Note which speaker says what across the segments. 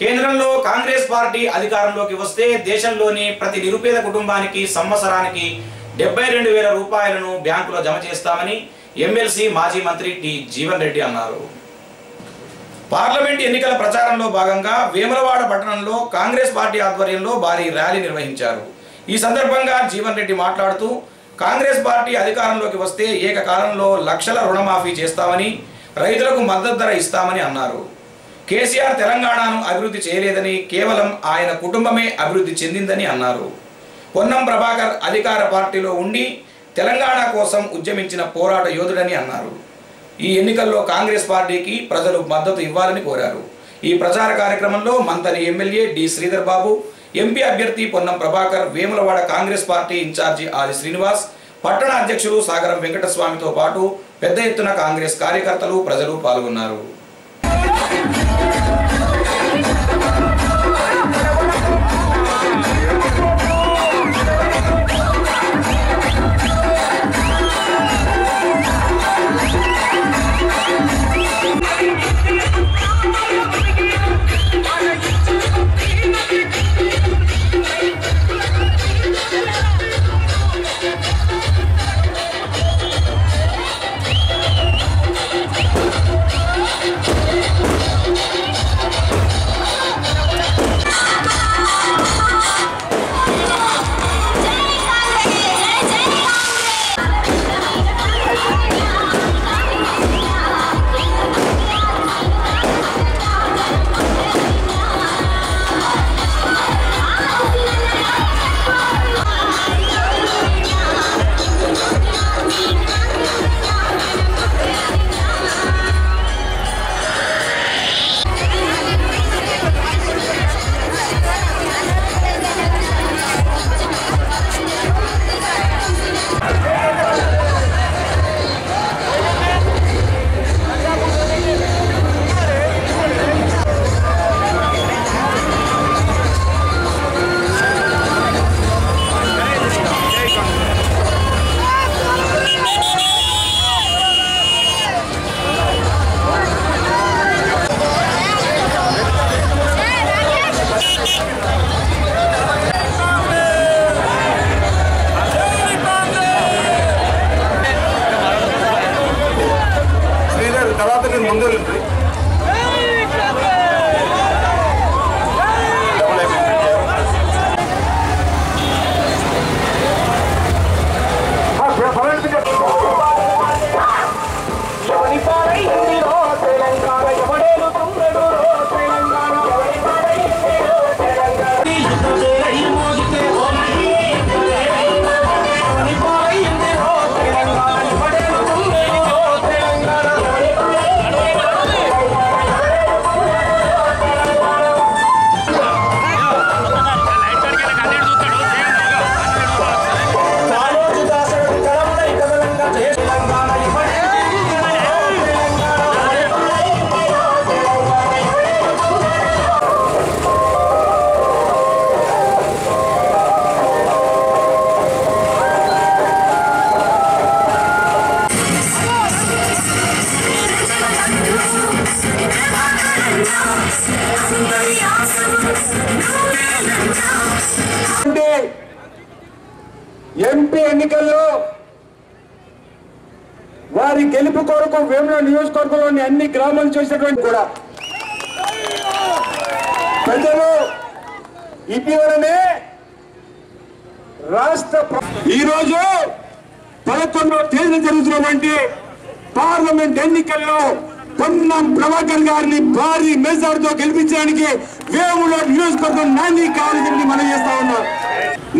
Speaker 1: కేంద్రంలో కాంగ్రెస్ పార్టీ అధికారంలోకి వస్తే దేశంలోని ప్రతి నిరుపేద కుటుంబానికి సంవత్సరానికి డెబ్బై రెండు వేల రూపాయలను బ్యాంకులో జమ చేస్తామని ఎమ్మెల్సీ మాజీ మంత్రి టి జీవన్ రెడ్డి అన్నారు. పార్లమెంట్ ఎన్నికల ప్రచారంలో భాగంగా వేములవాడ పట్టణంలో కాంగ్రెస్ పార్టీ ఆధ్వర్యంలో భారీ ర్యాలీ నిర్వహించారు. ఈ సందర్భంగా జీవన్ రెడ్డి మాట్లాడుతూ కాంగ్రెస్ పార్టీ అధికారంలోకి వస్తే ఏకకాలంలో లక్షల రుణమాఫీ చేస్తామని రైతులకు మద్దతు ధర ఇస్తామని అన్నారు. కేసీఆర్ తెలంగాణను అభివృద్ధి చేయలేదని కేవలం ఆయన కుటుంబమే అభివృద్ధి చెందిందని అన్నారు. పొన్నం ప్రభాకర్ అధికార పార్టీలో ఉండి తెలంగాణ కోసం ఉద్యమించిన పోరాట యోధుడని అన్నారు. ఈ ఎన్నికల్లో కాంగ్రెస్ పార్టీకి ప్రజలు మద్దతు ఇవ్వాలని కోరారు. ఈ ప్రచార కార్యక్రమంలో Manthani MLA D Sridhar Babu MP అభ్యర్థి Ponnam Prabhakar Vemulawada Congress party incharge Adi Srinivas పట్టణ అధ్యక్షులు సాగరం వెంకటస్వామితో పాటు పెద్ద ఎత్తున కాంగ్రెస్ కార్యకర్తలు ప్రజలు పాల్గొన్నారు.
Speaker 2: కొరకు నియోజకవర్గంలోని అన్ని గ్రామాలు చేసినటువంటి కూడా ప్రజలు ఇటీవలనే రాష్ట్ర ఈరోజు పదకొండవ తేదీన జరుగుతున్నటువంటి పార్లమెంట్ ఎన్నికల్లో పొన్నం ప్రభాకర్ గారిని భారీ మెజార్టీతో గెలిపించడానికి వేములో నియోజకవర్గం నాంది కావాలని మనం చేస్తా ఉన్నాం.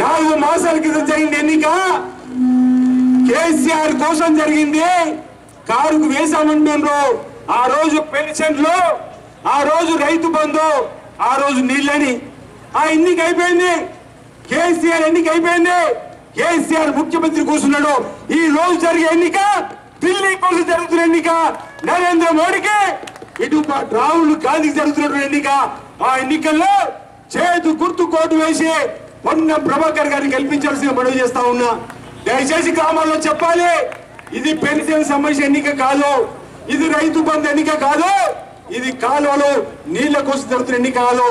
Speaker 2: నాలుగు మాసాల క్రితం జరిగిన ఎన్నిక కేసీఆర్ కోసం జరిగింది. కారుకు వేశామంటున్నారు ఆ రోజు పెన్షన్లు ఆ రోజు రైతు బంధు ఆ రోజు నీళ్ళని. ఆ ఎన్నిక అయిపోయింది. కేసీఆర్ ఎన్నిక అయిపోయింది. కేసీఆర్ ముఖ్యమంత్రి కూర్చున్నాడు. ఈ రోజు జరిగే ఎన్నిక ఢిల్లీ కోసం జరుగుతున్న ఎన్నిక నరేంద్ర మోడీకి ఇటు రాహుల్ గాంధీకి జరుగుతున్న ఎన్నిక. ఆ ఎన్నికల్లో చేతు గుర్తు కోటు వేసి మొన్న ప్రభాకర్ గారిని గెలిపించాల్సిన మనవి చేస్తా ఉన్నా. దయచేసి గ్రామాల్లో చెప్పాలి. ఇది పెన్షన్ సమస్య ఎన్నిక కాదు. ఇది రైతు బంధు ఎన్నిక కాదు. ఇది కాలువలు నీళ్ళ కోసం జరుగుతున్న ఎన్నిక కాదు.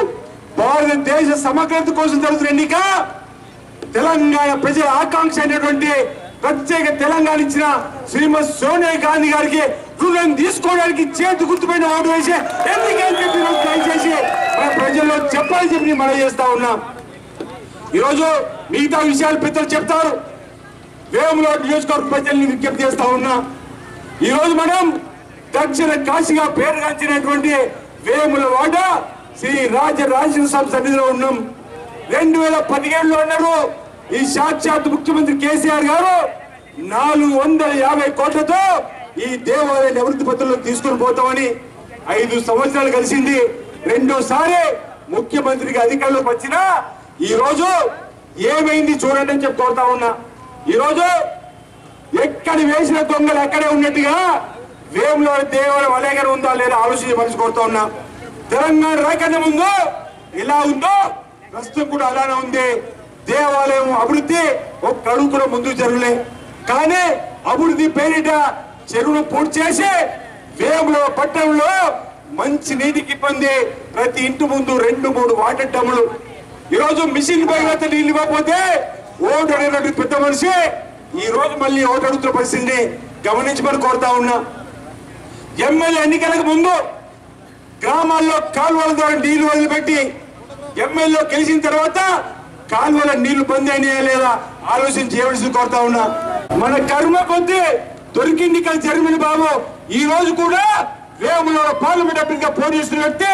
Speaker 2: భారతదేశ సమగ్రత కోసం జరుగుతున్న ఎన్నిక. తెలంగాణ ప్రజల ఆకాంక్ష అయినటువంటి ప్రత్యేక తెలంగాణ ఇచ్చిన శ్రీమతి సోనియా గాంధీ గారికి హృదయం తీసుకోవడానికి చేతి గుర్తుపైన ఓటు వేసి ఎన్నికలు చెప్పి దయచేసి మన ప్రజల్లో చెప్పాలని చెప్పి మనం చేస్తా ఉన్నాం. ఈరోజు మిగతా విషయాలు పెద్దలు చెప్తారు. వేములో నియోజకవర్గ ప్రజల్ని విజ్ఞప్తి చేస్తా ఉన్నా. ఈరోజు మనం దక్షిణ కాశీగా పేరుగాంచినటువంటి వేముల వాడ శ్రీ రాజరాజేశ్వర స్వామి సన్నిధిలో ఉన్నాం. రెండు వేల పదిహేడులో ఉన్నారు ఈ సాక్షాత్ ముఖ్యమంత్రి కేసీఆర్ గారు నాలుగు వందల యాభై కోట్లతో ఈ దేవాలయాన్ని అభివృద్ధి పత్రంలో తీసుకొని పోతామని ఐదు సంవత్సరాలు కలిసింది. రెండోసారి ముఖ్యమంత్రికి అధికారంలోకి వచ్చినా ఈ రోజు ఏమైంది చూడండి అని చెప్పి కోరుతా ఉన్నా. ఈరోజు ఎక్కడ వేసిన దొంగలు అక్కడే ఉన్నట్టుగా వేములో దేవాలయం అలాగే ఉందా లేదా ఆలోచించి మనిషి కోరుతా ఉన్నా. తెలంగాణ రాకన్నా ముందు ఇలా ఉందో ప్రస్తుతం కూడా అలానే ఉంది. దేవాలయం అభివృద్ధి ఒక్క అడుగు కూడా ముందుకు జరగలే. కానీ అభివృద్ధి పేరిట చెరువును పూర్తి చేసి వేములో పట్టణంలో మంచి నీటికి ఇబ్బంది ప్రతి ఇంటి ముందు రెండు మూడు వాటర్ డమ్ములు ఈరోజు మిషన్ పైన నీళ్ళు ఇవ్వకపోతే ఓటు అడిగినట్టు పెద్ద మనిషి ఈ రోజు మళ్ళీ ఓటు అడుగుతున్న పరిస్థితిని గమనించమని కోరుతా ఉన్నా. ఎమ్మెల్యే ఎన్నికలకు ముందు గ్రామాల్లో కాలువల ద్వారా నీళ్ళు వదిలిపెట్టి ఎమ్మెల్యే గెలిచిన తర్వాత కాలువల నీళ్ళు బంద్ అయినాయా లేదా ఆలోచన చేయవలసింది కోరుతా ఉన్నా. మన కర్మ కొద్దీ దొరికింది కానీ జరిగింది బాబు. ఈ రోజు కూడా వేములో పార్లమెంట్ అభ్యర్థిగా పోటీ చేస్తున్న వ్యక్తి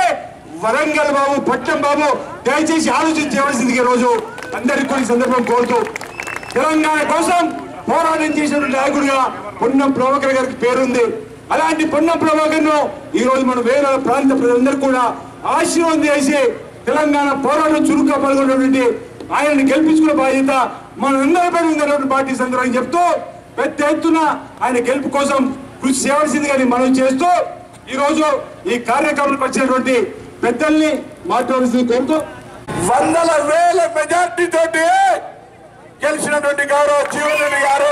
Speaker 2: వరంగల్ బాబు పట్నం బాబు దయచేసి ఆలోచన చేయవలసింది ఈ రోజు అందరికీ ఈ సందర్భం కోరుతూ తెలంగాణ కోసం పోరాటం చేసిన నాయకుడిగా పొన్నం ప్రభాకర్ గారికి పేరుంది. అలాంటి పొన్నం ప్రభాకర్ను ఈ రోజు మన వేరే ప్రాంత ప్రజలందరూ కూడా ఆశీర్వాదం చేసి తెలంగాణ పోరాటం చురుగ్గా పాల్గొన్నటువంటి ఆయనని గెలిపించుకునే బాధ్యత మనందరిపై ఉందన్నటువంటి పార్టీ సందర్భంగా చెప్తూ పెద్ద ఎత్తున ఆయన గెలుపు కోసం కృషి చేయవలసిందిగా మనం చేస్తూ ఈ రోజు ఈ కార్యక్రమానికి వచ్చినటువంటి పెద్దల్ని మాట్లాడాల్సింది కోరుతూ
Speaker 3: వందల వేల రెడ్డి గారు జీవనరెడ్డి గారు.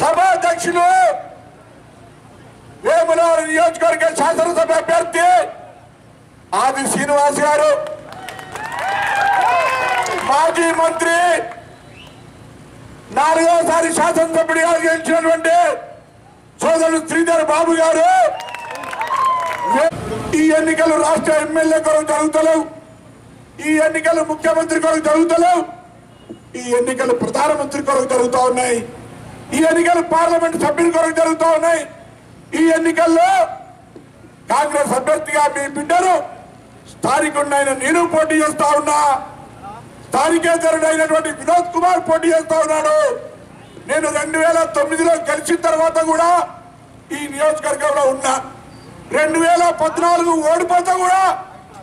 Speaker 3: సభాధ్యక్షులు వేములవారి నియోజకవర్గ శాసనసభ అభ్యర్థి ఆది శ్రీనివాస్ గారు. మాజీ మంత్రి నాలుగోసారి శాసనసభ్యుడిగా గెలిచినటువంటి సోదరుడు శ్రీధర్ బాబు గారు. ఈ ఎన్నికలు రాష్ట్ర ఎమ్మెల్యే కొరకు జరుగుతలేవు. ఈ ఎన్నికలు ముఖ్యమంత్రి కొరకు జరుగుతలేవు. ఈ ఎన్నికలు ప్రధానమంత్రి కొరకు జరుగుతూ ఉన్నాయి. ఈ ఎన్నికలు పార్లమెంట్ సభ్యుల కొరకు జరుగుతూ ఉన్నాయి. ఈ ఎన్నికల్లో కాంగ్రెస్ అభ్యర్థిగా మీ బిడ్డను స్థానికుడినైన నేను పోటీ చేస్తా ఉన్నా. స్థానికేతరుడైనటువంటి వినోద్ కుమార్ పోటీ చేస్తా ఉన్నాడు. నేను రెండు వేల తొమ్మిదిలో గెలిచిన తర్వాత కూడా ఈ నియోజకవర్గంలో ఉన్నా. రెండు వేల పద్నాలుగు ఓడిపోతే కూడా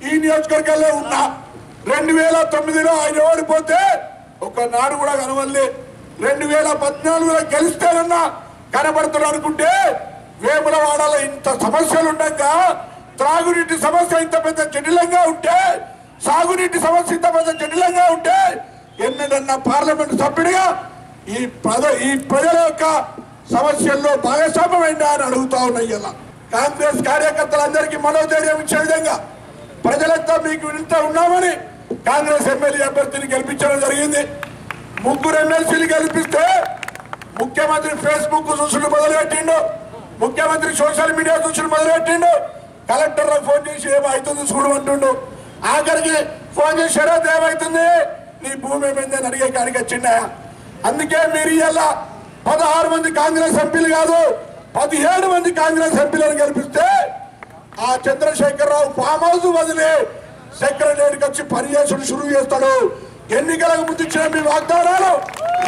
Speaker 3: ఈ నియోజకవర్గంలో ఉన్నా. రెండు వేల తొమ్మిదిలో ఆయన ఓడిపోతే నాడు కూడా కనవల్లే రెండు వేల పద్నాలుగులో గెలిస్తేనన్నా కనబడుతున్నారు అనుకుంటే వేములవాడలో ఇంత సమస్యలు ఉండగా త్రాగునీటి సమస్య ఇంత పెద్ద జటిలంగా ఉంటే సాగునీటి సమస్య ఇంత పెద్ద జటిలంగా ఉంటే ఎన్నడన్నా పార్లమెంట్ సభ్యుడిగా ఈ ప్రజ ఈ ప్రజల యొక్క సమస్యల్లో భాగస్వామ్యమైందా అని అడుగుతా ఉన్నాయి ఇలా కాంగ్రెస్ కార్యకర్తలందరికీ మనోధైర్యం ఇచ్చే విధంగా ప్రజలతో మీకు ఇంత ఉన్నామని కాంగ్రెస్ ఎమ్మెల్యే అభ్యర్థిని గెలిపించడం జరిగింది. ముగ్గురు ఎమ్మెల్సీలు గెలిపిస్తే ముఖ్యమంత్రి ఫేస్బుక్ చూసుడు మొదలుపెట్టిండు. ముఖ్యమంత్రి సోషల్ మీడియా చూసుడు మొదలుపెట్టిండు. కలెక్టర్ ఫోన్ చేసి ఏమవుతుంది చూడమంటుండు ఆఖరికి ఫోన్ చేశారో ఏమవుతుంది నీ భూమి ఏమైందని అడిగే కాడికి వచ్చిండా? అందుకే మీరు ఇలా పదహారు మంది కాంగ్రెస్ ఎంపీలు కాదు పదిహేడు మంది కాంగ్రెస్ ఎంపీలను గెలిపిస్తే ఆ చంద్రశేఖరరావు ఫామ్ హౌస్ వదిలే సెక్రటరీకి వచ్చి పనిచేసుడు షురు చేస్తాడు. ఎన్నికలకు ముందు ఇచ్చిన మీ వాగ్దానాలు.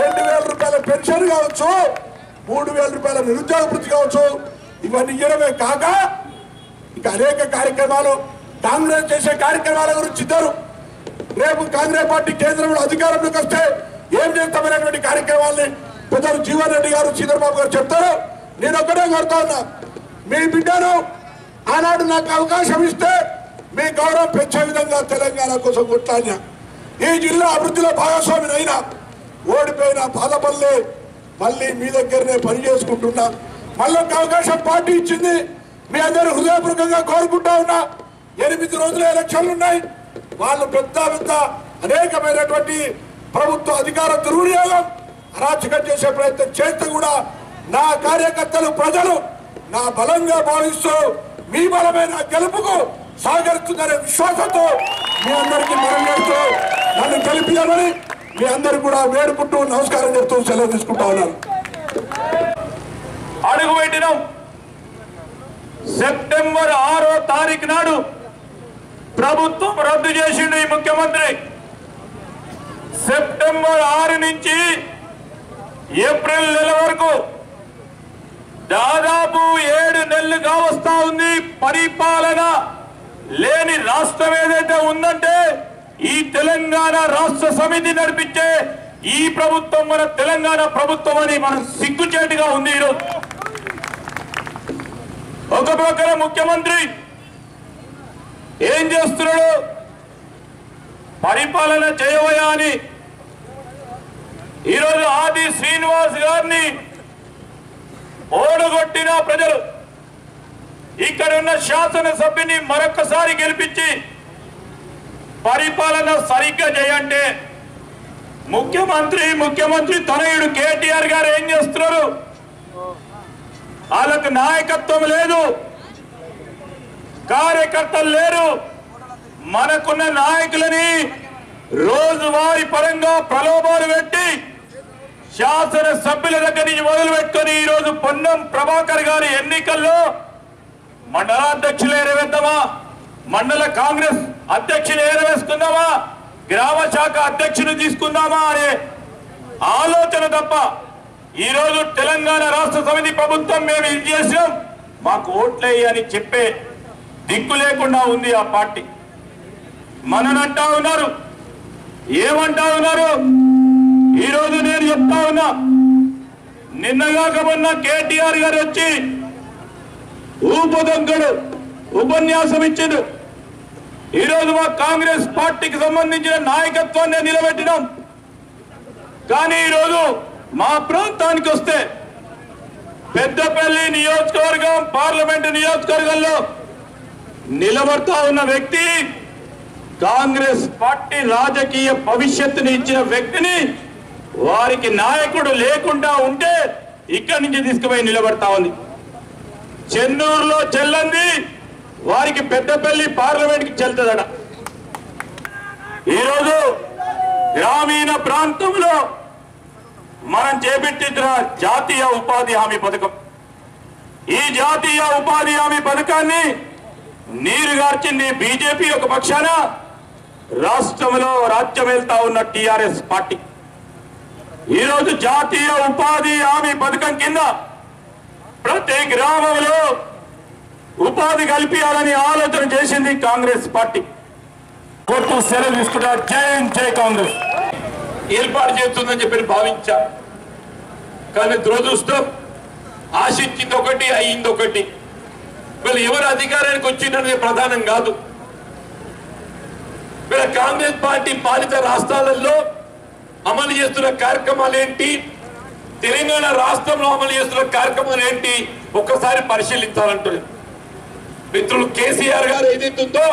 Speaker 3: రెండు వేల రూపాయల పెన్షన్ కావచ్చు మూడు వేల రూపాయల నిరుద్యోగ వృత్తి కావచ్చు. ఇవన్నీ ఇవ్వడమే కాక ఇక అనేక కార్యక్రమాలు కాంగ్రెస్ చేసే కార్యక్రమాల గురించి ఇద్దరు. రేపు కాంగ్రెస్ పార్టీ కేంద్రంలో అధికారంలోకి వస్తే ఏం చేస్తామనేటువంటి కార్యక్రమాల్ని పెద్దలు జీవన్ రెడ్డి గారు చంద్రబాబు గారు చెప్తారు. నేను ఒక్కడే కోరుతా ఉన్నా. మీ బిడ్డను ఆనాడు నాకు అవకాశం ఇస్తే మీ గౌరవం పెంచే విధంగా తెలంగాణ కోసం కొట్లాడినా. ఈ జిల్లా అభివృద్ధిలో భాగస్వామిని అయినా ఓడిపోయిన బాధపల్లే మళ్ళీ మీ దగ్గరనే పని చేసుకుంటున్నా. మళ్ళీ ఒక అవకాశం పార్టీ ఇచ్చింది. మీ అందరూ హృదయపూర్వకంగా కోరుకుంటా ఉన్నా. ఎనిమిది రోజుల ఎలక్షన్లు ఉన్నాయి. వాళ్ళు పెద్ద పెద్ద అనేకమైనటువంటి ప్రభుత్వ అధికార దుర్వినియోగం అరాచకం చేసే ప్రయత్నం చేస్తే కూడా నా కార్యకర్తలు ప్రజలు నా బలంగా భావిస్తూ మీ బలమైన గెలుపుకు సహకరిస్తుందనే విశ్వాసంతో మీ అందరికీ మనం చేస్తూ నన్ను గెలిపించాలని మీ అందరు కూడా వేడుకుంటూ నమస్కారం చెప్తూ సెలవు తీసుకుంటా ఉన్నారు.
Speaker 4: అడుగు పెట్టినాం సెప్టెంబర్ ఆరో తారీఖు నాడు ప్రభుత్వం రద్దు చేసిండు ఈ ముఖ్యమంత్రి. సెప్టెంబర్ ఆరు నుంచి ఏప్రిల్ నెల వరకు దాదాపు ఏడు నెలలుగా వస్తా ఉంది పరిపాలన. లేని రాష్ట్రం ఏదైతే ఉందంటే ఈ తెలంగాణ రాష్ట్ర సమితి నడిపించే ఈ ప్రభుత్వం మన తెలంగాణ ప్రభుత్వం అని మనం సిగ్గుచేటుగా ఉంది ఈరోజు. ఒక ప్రకార ముఖ్యమంత్రి ఏం చేస్తున్నాడు? పరిపాలన చేయవయా అని. ఈరోజు ఆది శ్రీనివాస్ గారిని ఓడగొట్టిన ప్రజలు. ఇక్కడ ఉన్న శాసనసభ్యుని మరొకసారి గెలిపించి పరిపాలన సరిగ్గా చేయంటే ముఖ్యమంత్రి ముఖ్యమంత్రి తనయుడు కేటీఆర్ గారు ఏం చేస్తున్నారు? వాళ్ళకు నాయకత్వం లేదు. కార్యకర్తలు లేరు. మనకున్న నాయకులని రోజువారి పరంగా ప్రలోభాలు పెట్టి శాసన సభ్యుల దగ్గర నుంచి మొదలు పెట్టుకొని పొన్నం ప్రభాకర్ గారి ఎన్నికల్లో మండలాధ్యక్షులు ఏరవేద్దామా? మండల కాంగ్రెస్ అధ్యక్షులు ఏరవేసుకుందామా? గ్రామ శాఖ అధ్యక్షులు తీసుకుందామా అనే ఆలోచన తప్ప ఈరోజు తెలంగాణ రాష్ట్ర సమితి ప్రభుత్వం మేము ఇది చేసినాం. మాకు ఓట్లేయి అని చెప్పే దిక్కు లేకుండా ఉంది ఆ పార్టీ. మననంటా ఉన్నారు. ఏమంటా ఉన్నారు? ఈరోజు నేను చెప్తా ఉన్నా. నిన్నగాక మొన్న కేటీఆర్ గారు వచ్చి ఊపదొంగడు ఉపన్యాసం ఇచ్చిండు. ఈరోజు మా కాంగ్రెస్ పార్టీకి సంబంధించిన నాయకత్వాన్ని నిలబెట్టినాం. కానీ ఈరోజు మా ప్రాంతానికి వస్తే పెద్దపల్లి నియోజకవర్గం పార్లమెంటు నియోజకవర్గంలో నిలబడతా ఉన్న వ్యక్తి కాంగ్రెస్ పార్టీ రాజకీయ భవిష్యత్తుని ఇచ్చిన వ్యక్తిని వారికి నాయకుడు లేకుండా ఉంటే ఇక్కడి నుంచి తీసుకుపోయి నిలబడతా ఉంది. చెన్నూరులో చెల్లంది వారికి పెద్దపల్లి పార్లమెంట్కి చెల్తుందట ఈరోజు గ్రామీణ ప్రాంతంలో మనం చేపట్టిన జాతీయ ఉపాధి హామీ పథకం. ఈ జాతీయ ఉపాధి హామీ పథకాన్ని నీరుగార్చింది బీజేపీ ఒక పక్షాన రాష్ట్రంలో రాజ్యం వెళ్తా ఉన్న టిఆర్ఎస్ పార్టీ. ఈరోజు జాతీయ ఉపాధి హామీ పథకం కింద ప్రతి గ్రామంలో ఉపాధి కల్పించాలని ఆలోచన చేసింది కాంగ్రెస్ పార్టీ. కోర్టు సెలవు తీసుకుంటారు జై జై కాంగ్రెస్. ఏర్పాటు చేస్తుందని చెప్పి భావించా. కానీ దురదృష్టం ఆశించింది ఒకటి అయ్యింది ఒకటి. వీళ్ళు ఎవరు అధికారానికి వచ్చిందనేది ప్రధానం కాదు. వీళ్ళ కాంగ్రెస్ పార్టీ పాలిత రాష్ట్రాలలో అమలు చేస్తున్న కార్యక్రమాలు ఏంటి? తెలంగాణ రాష్ట్రంలో అమలు చేస్తున్న కార్యక్రమాలు ఏంటి? ఒక్కసారి పరిశీలించాలంటున్నారు మిత్రులు కేసీఆర్ గారు ఏదైతుందో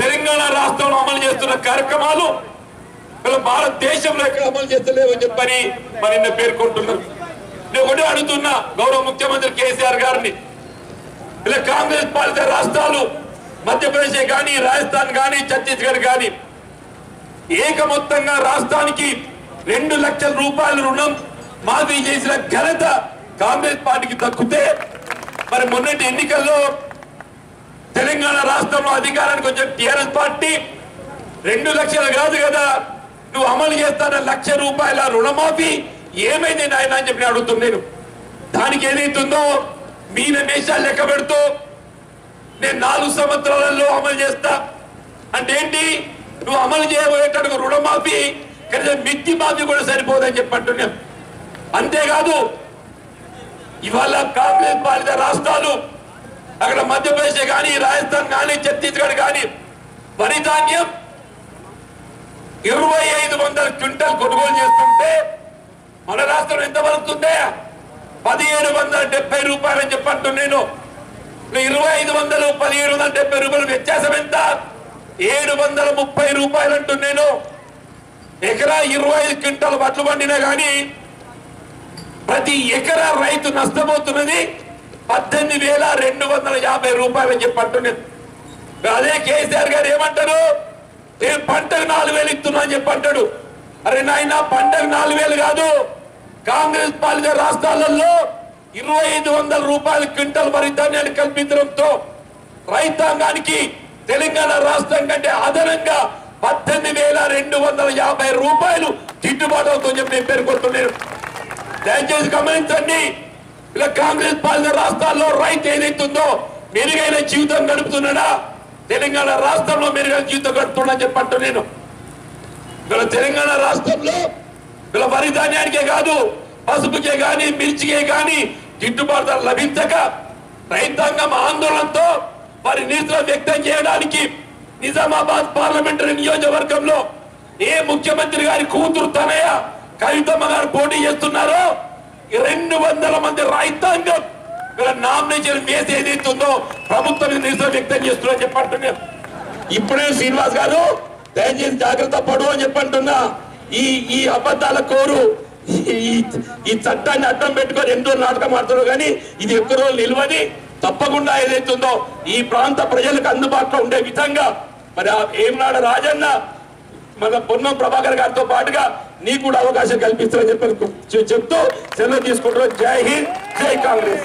Speaker 4: తెలంగాణ రాష్ట్రంలో అమలు చేస్తున్న కార్యక్రమాలు భారతదేశంలో ఎక్కడ అమలు చేస్తలేవని చెప్పని మరి నిన్న పేర్కొంటున్నారు నేను ఒకటి అడుగుతున్నా గౌరవ ముఖ్యమంత్రి కేసీఆర్ గారిని. ఇలా కాంగ్రెస్ పాలిత రాష్ట్రాలు మధ్యప్రదేశ్ కానీ రాజస్థాన్ కానీ ఛత్తీస్గఢ్ కానీ ఏకమొత్తంగా రాష్ట్రానికి రెండు లక్షల రూపాయల రుణం మాఫీ చేసిన ఘనత కాంగ్రెస్ పార్టీకి దక్కితే మరి మొన్నటి ఎన్నికల్లో తెలంగాణ రాష్ట్రంలో అధికారానికి వచ్చిన టిఆర్ఎస్ పార్టీ రెండు లక్షలు కాదు కదా నువ్వు అమలు చేస్తాన లక్ష రూపాయల రుణమాఫీ ఏమైంది నాయన అని చెప్పి నేను దానికి ఏదైతుందో మీన మేషాలు లెక్క పెడుతూ నేను నాలుగు సంవత్సరాలలో అమలు చేస్తా. అంటే ఏంటి? నువ్వు అమలు చేయబోయేటట్టు రుణమాఫీ కనీసం మిత్తి మాఫీ కూడా సరిపోదని చెప్పి అంటున్నాను. అంతేకాదు ఇవాళ కాంగ్రెస్ పాలిత రాష్ట్రాలు అక్కడ మధ్యప్రదేశ్ కానీ రాజస్థాన్ కానీ ఛత్తీస్గఢ్ కానీ వరి ధాన్యం ఇరవై ఐదు వందల క్వింటల్ కొనుగోలు చేస్తుంటే మన రాష్ట్రం ఎంత పలుకుతుందే పదిహేడు వందల డెబ్బై రూపాయలు చెప్పంటు నేను.
Speaker 5: ఇరవై ఐదు వందలు పదిహేడు వందల డెబ్బై రూపాయలు వ్యత్యాసం ఎంత? ఏడు వందల ముప్పై రూపాయలు అంటున్నాను ఎకరా ఇరవై ఐదు క్వింటాలు వడ్లు పండినా కానీ ప్రతి ఎకరా రైతు నష్టపోతున్నది పద్దెనిమిది వేల రెండు వందల యాభై రూపాయలు అని చెప్పి అంటున్నది అదే కేసీఆర్ గారు ఏమంటారు? నేను పంటకు నాలుగు వేలు ఇస్తున్నా అని చెప్పి అంటాడు. అరే నాయన పంటకు నాలుగు వేలు కాదు. కాంగ్రెస్ పాలిత రాష్ట్రాలలో ఇరవై ఐదు వందల రూపాయల క్వింటల్ వరి ధాన్యాన్ని కల్పించడంతో రైతాంగానికి తెలంగాణ రాష్ట్రం కంటే అదనంగా పద్దెనిమిది వేల రెండు వందల యాభై రూపాయలు గిట్టుబాటు అవుతుందని చెప్పి నేను పేర్కొంటున్నాను. దయచేసి గమనించండి. ఇలా కాంగ్రెస్ పాలిన రాష్ట్రాల్లో రైతు ఏదైతుందో మెరుగైన జీవితం గడుపుతున్నాడా? తెలంగాణ రాష్ట్రంలో మెరుగైన జీవితం గడుపుతున్నా చెప్పంటూ నేను. ఇలా తెలంగాణ రాష్ట్రంలో ఇలా వరి ధాన్యానికే కాదు పసుపుకే గాని మిర్చికే గాని గిట్టుబాటు ధర లభించక రైతాంగం ఆందోళనతో వారి నిరసన వ్యక్తం చేయడానికి నిజామాబాద్ పార్లమెంటరీ నియోజకవర్గంలో ఏ ముఖ్యమంత్రి గారి కూతురు తనయా కవితమ్మ గారు పోటీ చేస్తున్నారు. రెండు వందల మంది రైతాంగం వీళ్ళ నామినేషన్ వేసి ఏదైతుందో ప్రభుత్వం నిరసన వ్యక్తం చేస్తున్నారని చెప్పంటున్నారు ఇప్పుడే శ్రీనివాస్ గారు దయచేసి జాగ్రత్త పడు అని చెప్పంటున్నా. ఈ ఈ అబద్ధాల కోరు ఈ- ఈ చట్టాన్ని అడ్డం పెట్టుకొని ఎన్నో నాటకం ఆడుతున్నారు కానీ ఇది ఎక్కువ రోజులు నిల్వని తప్పకుండా ఏదైతుందో ఈ ప్రాంత ప్రజలకు అందుబాటులో ఉండే విధంగా మరి ఆ రాజన్న మన పొన్నం ప్రభాకర్ గారితో పాటుగా నీకు కూడా అవకాశం కల్పిస్తారని చెప్పి చెప్తూ సెలవు తీసుకుంటున్నాం. జై హింద్ జై కాంగ్రెస్.